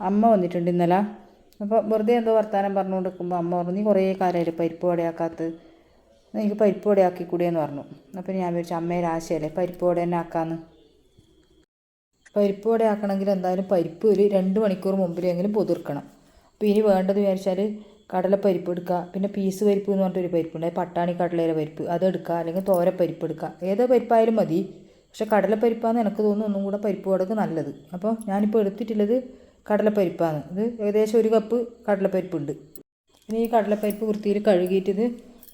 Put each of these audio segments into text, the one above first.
അമ്മ വന്നിട്ടുണ്ട് ഇന്നലെ. അപ്പോൾ വെറുതെ എന്തോ വർത്തമാനം പറഞ്ഞുകൊണ്ട് നിൽക്കുമ്പോൾ അമ്മ പറഞ്ഞു നീ കുറേ കാലമായിട്ട് പരിപ്പ് വടയാക്കാത്ത എനിക്ക് പരിപ്പ് വടയാക്കി കൂടിയെന്ന് പറഞ്ഞു. അപ്പോൾ ഞാൻ വിചാരിച്ചു അമ്മയുടെ ആശയല്ലേ പരിപ്പ് വട തന്നെ ആക്കാമെന്ന് പരിപ്പ് വട ആക്കണമെങ്കിൽ എന്തായാലും പരിപ്പ് ഒരു രണ്ട് മണിക്കൂർ മുമ്പിലെങ്കിലും പൊതിർക്കണം. അപ്പോൾ ഇനി വേണ്ടത് വിചാരിച്ചാൽ കടലപ്പരിപ്പ് എടുക്കുക പിന്നെ പീസ് പരിപ്പ് എന്ന് പറഞ്ഞിട്ടൊരു പരിപ്പുണ്ട്. പട്ടാണി കടലയുടെ പരിപ്പ്. അതെടുക്കുക അല്ലെങ്കിൽ തോര പരിപ്പ് എടുക്കുക ഏതോ പരിപ്പായാലും മതി. പക്ഷേ കടലപ്പരിപ്പാന്ന് എനിക്ക് തോന്നുന്നു ഒന്നും കൂടെ പരിപ്പ് വടക്ക് നല്ലത്. അപ്പോൾ ഞാനിപ്പോൾ എടുത്തിട്ടുള്ളത് കടലപ്പരിപ്പാണ്. ഇത് ഏകദേശം ഒരു കപ്പ് കടലപ്പരിപ്പുണ്ട്. ഇനി ഈ കടലപ്പരിപ്പ് വൃത്തിയിൽ കഴുകിയിട്ട് ഇത്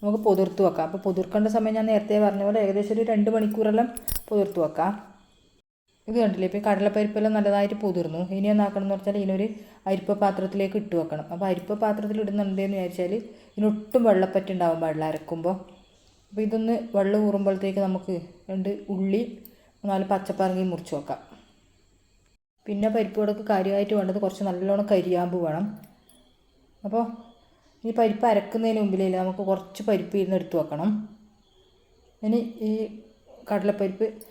നമുക്ക് പൊതിർത്ത് വെക്കാം. അപ്പോൾ പൊതിർക്കേണ്ട സമയം ഞാൻ നേരത്തെ പറഞ്ഞ പോലെ ഏകദേശം ഒരു രണ്ട് മണിക്കൂറെല്ലാം പൊതിർത്ത് വെക്കാം. ഇത് കണ്ടില്ലേ? ഇപ്പോൾ കടലപ്പരിപ്പെല്ലാം നല്ലതായിട്ട് പൊതിർന്നു. ഇനി എന്നാക്കണം എന്ന് വെച്ചാൽ ഇതിനൊരു അരിപ്പ പാത്രത്തിലേക്ക് ഇട്ട് വെക്കണം. അപ്പോൾ അരിപ്പ പാത്രത്തിൽ ഇടുന്നുണ്ടെന്ന് വിചാരിച്ചാൽ ഇതിനൊട്ടും വെള്ളപ്പറ്റുണ്ടാവും വെള്ളം അരക്കുമ്പോൾ. അപ്പോൾ ഇതൊന്ന് വെള്ളം ഊറുമ്പോഴത്തേക്ക് നമുക്ക് രണ്ട് ഉള്ളി നാല് പച്ചപ്പറങ്ങി മുറിച്ച് വെക്കാം. പിന്നെ പരിപ്പ് വടക്ക് കാര്യമായിട്ട് വേണ്ടത് കുറച്ച് നല്ലോണം കരിയാമ്പ് വേണം. അപ്പോൾ ഈ പരിപ്പ് അരക്കുന്നതിന് മുമ്പിലേ നമുക്ക് കുറച്ച് പരിപ്പ് ഇരുന്ന് എടുത്ത് വെക്കണം. ഇനി ഈ കടലപ്പരിപ്പ്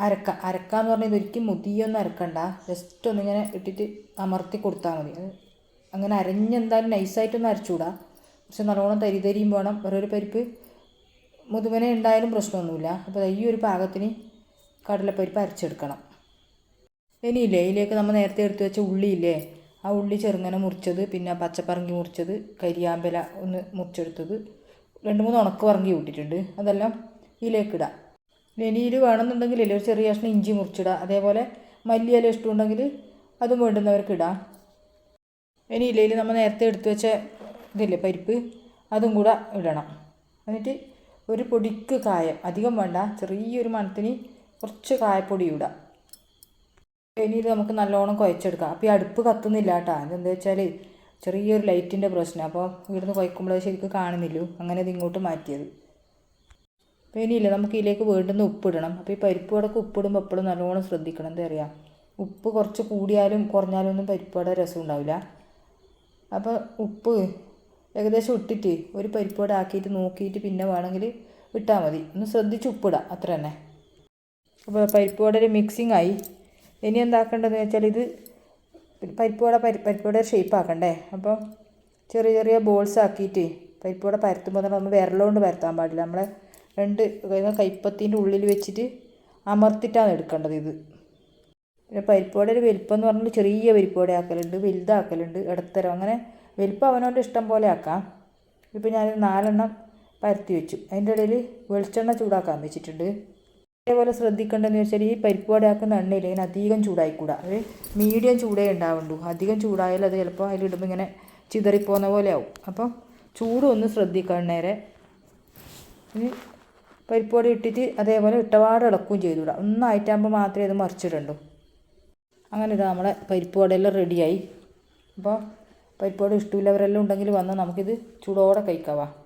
അരക്ക അരക്കാന്ന് പറഞ്ഞാൽ ഇതൊരിക്കലും മുതിയൊന്നും അരക്കണ്ട. ജസ്റ്റ് ഒന്നിങ്ങനെ ഇട്ടിട്ട് അമർത്തി കൊടുത്താൽ മതി. അങ്ങനെ അരഞ്ഞെന്തായാലും നൈസായിട്ടൊന്നും അരച്ചുകൂടാ. പക്ഷെ നല്ലോണം തരി തരിയും വേണം. ഓരോരോ പരിപ്പ് മുതുവനെ ഉണ്ടായാലും പ്രശ്നമൊന്നുമില്ല. അപ്പോൾ ഈ ഒരു പാകത്തിന് കടലപ്പരിപ്പ് അരച്ചെടുക്കണം. ഇനിയില്ലേ? ഇതിലേക്ക് നമ്മൾ നേരത്തെ എടുത്തു വെച്ച ഉള്ളിയില്ലേ? ആ ഉള്ളി ചെറുങ്ങനെ മുറിച്ചത് പിന്നെ പച്ചപ്പറങ്കി മുറിച്ചത് കരിയാമ്പല ഒന്ന് മുറിച്ചെടുത്തത്. രണ്ട് മൂന്ന് ഉണക്ക് പറങ്കി കൂട്ടിയിട്ടുണ്ട്. അതെല്ലാം ഇതിലേക്ക് ഇടാം. ഇനിയിൽ വേണമെന്നുണ്ടെങ്കിൽ ഇല്ലേ ഒരു ചെറിയ കഷ്ണം ഇഞ്ചി മുറിച്ചിടാം. അതേപോലെ മല്ലിയില ഇഷ്ടമുണ്ടെങ്കിൽ അതും വേണ്ടുന്നവർക്ക് ഇടാം. ഇനി ഇലയിൽ നമ്മൾ നേരത്തെ എടുത്തു വെച്ച ഇതില്ലേ പരിപ്പ് അതും കൂടെ ഇടണം. എന്നിട്ട് ഒരു പൊടിക്ക് കായം. അധികം വേണ്ട. ചെറിയൊരു മണത്തിന് കുറച്ച് കായപ്പൊടി ഇടാം. ഇനി ഇത് നമുക്ക് നല്ലോണം കുഴച്ചെടുക്കാം. അപ്പോൾ ഈ അടുപ്പ് കത്തുന്നില്ല കേട്ടോ. അതെന്താ വെച്ചാൽ ചെറിയൊരു ലൈറ്റിന്റെ പ്രശ്നം. അപ്പോൾ ഇവിടുന്ന് കുഴക്കുമ്പോൾ ശരിക്കും കാണുന്നില്ല. അങ്ങനെ ഇത് ഇങ്ങോട്ട് മാറ്റിയത്. അപ്പോൾ ഇനിയില്ല നമുക്ക് ഇതിലേക്ക് വീണ്ടും ഉപ്പിടണം അപ്പോൾ ഈ പരിപ്പ് വടക്ക് ഉപ്പിടുമ്പോൾ എപ്പോഴും നല്ലോണം ശ്രദ്ധിക്കണം. എന്താ പറയുക ഉപ്പ് കുറച്ച് കൂടിയാലും കുറഞ്ഞാലും ഒന്നും പരിപ്പ് വട രസം ഉണ്ടാവില്ല. അപ്പോൾ ഉപ്പ് ഏകദേശം ഇട്ടിട്ട് ഒരു പരിപ്പ് വട ആക്കിയിട്ട് നോക്കിയിട്ട് പിന്നെ വേണമെങ്കിൽ ഇട്ടാൽ മതി. ഒന്ന് ശ്രദ്ധിച്ച് ഉപ്പിടാം അത്ര തന്നെ അപ്പോൾ പരിപ്പ് വട മിക്സിംഗ് ആയി. ഇനി എന്താക്കേണ്ടതെന്ന് വെച്ചാൽ ഇത് പരിപ്പുവട പരി പരിപ്പുവട ഷേപ്പ് ആക്കണ്ടേ? അപ്പോൾ ചെറിയ ചെറിയ ബോൾസ് ആക്കിയിട്ട് പരിപ്പുവട പരത്തുമ്പോൾ നമ്മൾ വിരലുകൊണ്ട് പരത്താൻ പാടില്ല. നമ്മളെ രണ്ട് കൈപ്പത്തിന്റെ ഉള്ളിൽ വെച്ചിട്ട് അമർത്തിട്ടാണ് എടുക്കേണ്ടത് ഇത്. പിന്നെ പരിപ്പ് വട ഒരു വലിപ്പം എന്ന് പറഞ്ഞാൽ ചെറിയ പരിപ്പുവട ആക്കലുണ്ട് വലുതാക്കലുണ്ട് ഇടത്തരം. അങ്ങനെ വലിപ്പം അവനവന്റെ ഇഷ്ടം പോലെ ആക്കാം. ഇപ്പം ഞാൻ നാലെണ്ണം പരത്തി വെച്ചു. അതിന്റെ ഇടയിൽ വെളിച്ചെണ്ണ ചൂടാക്കാൻ വെച്ചിട്ടുണ്ട്. അതേപോലെ ശ്രദ്ധിക്കേണ്ടതെന്ന് വെച്ചാൽ ഈ പരിപ്പ് വടയാക്കുന്ന എണ്ണയിൽ ഇങ്ങനെ അധികം ചൂടായിക്കൂടാ. ഒരു മീഡിയം ചൂടേ ഉണ്ടാവുള്ളൂ. അധികം ചൂടായാൽ അത് ചിലപ്പോൾ അതിലിടുമ്പോൾ ഇങ്ങനെ ചിതറിപ്പോകുന്ന പോലെ ആവും. അപ്പം ചൂട് ഒന്ന് ശ്രദ്ധിക്കണം നേരെ. ഇനി പരിപ്പ് വട ഇട്ടിട്ട് അതേപോലെ ഇട്ടപാട് ഇളക്കുകയും ചെയ്തുവിടാം ഒന്നായിട്ടാകുമ്പോൾ മാത്രമേ അത് മറിച്ചിടണ്ടു. അങ്ങനെ ഇതാ നമ്മളെ പരിപ്പ് വടയെല്ലാം റെഡിയായി അപ്പോൾ പരിപ്പ് വട ഇഷ്ടമില്ലവരെല്ലാം ഉണ്ടെങ്കിൽ വന്ന് നമുക്കിത് ചൂടോടെ കഴിക്കാവാം.